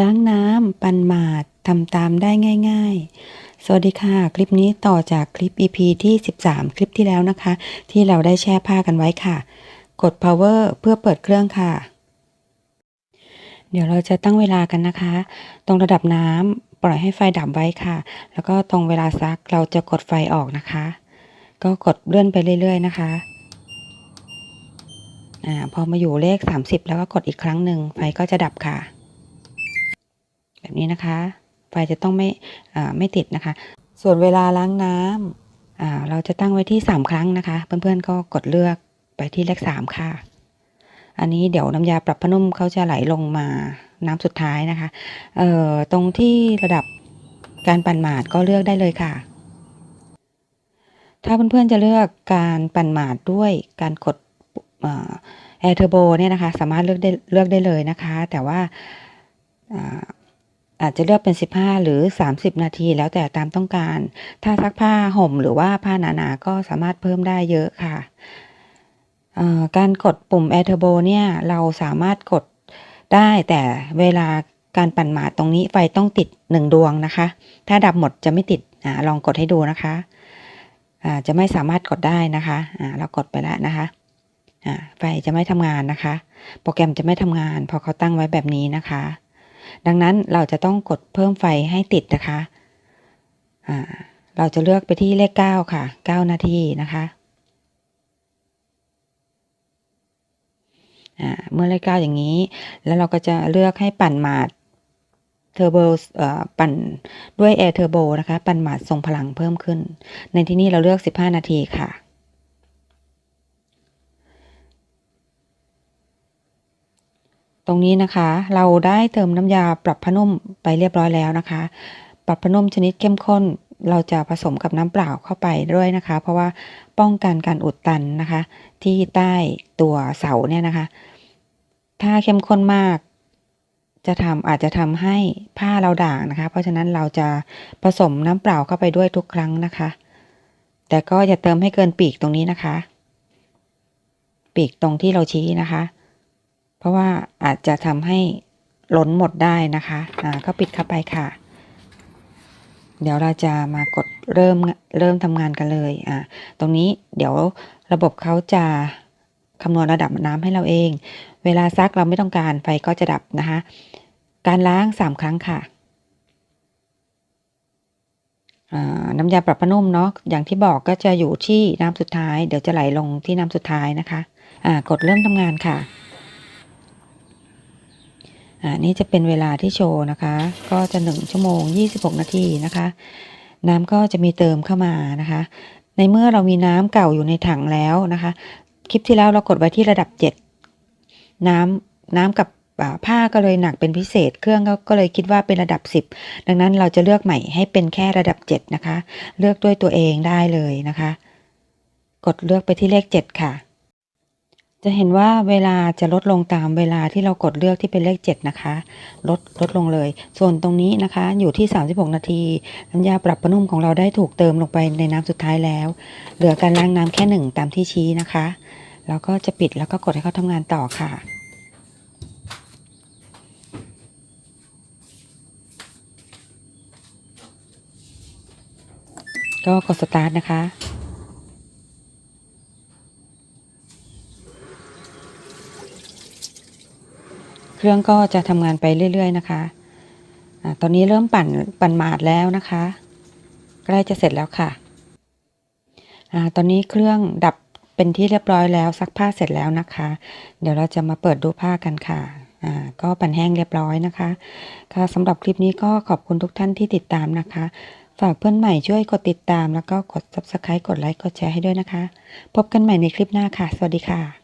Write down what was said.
ล้างน้ำปันหมาดทำตามได้ง่าย ๆ สวัสดีค่ะ คลิปนี้ต่อจากคลิป EP ที่ 13 คลิปที่แล้วนะคะ ที่เราได้แช่ผ้ากันไว้ค่ะ กด power เพื่อเปิดเครื่องค่ะ เดี๋ยวเราจะตั้งเวลากันนะคะ ตรงระดับน้ำปล่อยให้ไฟดับไว้ค่ะ แล้วก็ตรงเวลาซักเราจะกดไฟออกนะคะ ก็กดเลื่อนไปเรื่อย ๆ นะคะอ่าพอมาอยู่เลข 30 แล้วก็กดอีกครั้งหนึ่งไฟก็จะดับค่ะ แบบนี้นะคะ ไฟจะต้องไม่ไม่ติดนะคะ ส่วนเวลาล้างน้ำอ่าเราจะตั้งไว้ที่ 3 ครั้งนะคะ เพื่อนๆก็กดเลือกไปที่เลข3ค่ะ อันนี้เดี๋ยวน้ำยาปรับผ้านุ่มเขาจะไหลลงมาน้ำสุดท้ายนะคะเออตรงที่ระดับการปั่นหมาดก็เลือกได้เลยค่ะ ถ้าเพื่อนๆจะเลือกการปั่นหมาดด้วยการกดแอร์เทอร์โบเนี่ยนะคะ สามารถเลือกได้เลือกได้เลยนะคะ แต่ว่า อาจจะเลือกเป็น 15 หรือ 30 นาทีแล้วแต่ตามต้องการ ถ้าซักผ้าห่มหรือว่าผ้าหนาๆก็สามารถเพิ่มได้เยอะค่ะ การกดปุ่ม Air Turbo เนี่ยเราสามารถกดได้แต่เวลาการปั่นหมาตรงนี้ไฟต้องติด 1 ดวงนะคะ ถ้าดับหมดจะไม่ติดอลองกดให้ดูนะคะอ่าจะไม่สามารถกดได้นะคะอ่าเรากดไปแล้วนะคะไฟจะไม่ทำงานนะคะ โปรแกรมจะไม่ทำงานพอเขาตั้งไว้แบบนี้นะคะ ดังนั้นเราจะต้องกดเพิ่มไฟให้ติดนะคะอ่าเราจะเลือกไปที่เลข 9 ค่ะ 9 นาทีนะคะ เมื่อเลขเก้าอย่างนี้ แล้วเราก็จะเลือกให้ปั่นหมาดเทอร์โบปั่นด้วยแอร์เทอร์โบนะคะ ปั่นหมาดทรงพลังเพิ่มขึ้น ในที่นี้เราเลือก 15 นาทีค่ะ ตรงนี้นะคะ เราได้เติมน้ำยาปรับผ้านุ่มไปเรียบร้อยแล้วนะคะ ปรับผ้านุ่มชนิดเข้มข้น เราจะผสมกับน้ำเปล่าเข้าไปด้วยนะคะ เพราะว่าป้องกันการอุดตันนะคะ ที่ใต้ตัวเสาเนี่ยนะคะ ถ้าเข้มข้นมาก จะทำอาจจะทำให้ผ้าเราด่างนะคะ เพราะฉะนั้นเราจะผสมน้ำเปล่าเข้าไปด้วยทุกครั้งนะคะ แต่ก็อย่าเติมให้เกินปีกตรงนี้นะคะ ปีกตรงที่เราชี้นะคะ ราะว่าอาจจะทำให้ล้นหมดได้นะคะอ่าก็ปิดเข้าไปค่ะ เดี๋ยวเราจะมากดเริ่มเริ่มทำงานกันเลยอ่าตรงนี้เดี๋ยวระบบเขาจะคำนวณระดับน้ำให้เราเอง เวลาซักเราไม่ต้องการไฟก็จะดับนะคะ การล้างสามครั้งค่ะอ่าน้ำยาปรับผ้านุ่มเนาะอย่างที่บอกก็จะอยู่ที่น้ำสุดท้าย เดี๋ยวจะไหลลงที่น้ำสุดท้ายนะคะอ่ากดเริ่มทำงานค่ะ อ่านี่จะเป็นเวลาที่โชว์นะคะ ก็จะ 1 ชั่วโมง 26 นาทีนะคะ น้ำก็จะมีเติมเข้ามานะคะ ในเมื่อเรามีน้ำเก่าอยู่ในถังแล้วนะคะ คลิปที่แล้วเรากดไว้ที่ระดับ 7 น้ำน้ำกับผ้าก็เลยหนักเป็นพิเศษ เครื่องก็ก็เลยคิดว่าเป็นระดับ 10 ดังนั้นเราจะเลือกใหม่ให้เป็นแค่ระดับ 7 นะคะ เลือกด้วยตัวเองได้เลยนะคะ กดเลือกไปที่เลข 7 ค่ะ จะเห็นว่าเวลาจะลดลงตามเวลาที่เรากดเลือกที่เป็นเลข 7 นะคะ ลดลดลงเลย ส่วนตรงนี้นะคะอยู่ที่ 36 นาที น้ำยาปรับผ้านุ่มของเราได้ถูกเติมลงไปในน้ำสุดท้ายแล้ว เหลือการล้างน้ำแค่หนึ่งตามที่ชี้นะคะ แล้วก็จะปิดแล้วก็กดให้เขาทำงานต่อค่ะก็กดสตาร์ทนะคะ รื่องก็จะทำงานไปเรื่อย ๆ นะคะอะตอนนี้เริ่มปั่นปั่นหมาดแล้วนะคะ ใกล้จะเสร็จแล้วค่ะอะตอนนี้เครื่องดับเป็นที่เรียบร้อยแล้วซักผ้าเสร็จแล้วนะคะ เดี๋ยวเราจะมาเปิดดูผ้ากันค่ะก็ปั่นแห้งเรียบร้อยนะคะ ค่ะสำหรับคลิปนี้ก็ขอบคุณทุกท่านที่ติดตามนะคะ ฝากเพื่อนใหม่ช่วยกดติดตามแล้วก็กด subscribe กดไลค์กดแชร์ให้ด้วยนะคะ พบกันใหม่ในคลิปหน้าค่ะ สวัสดีค่ะ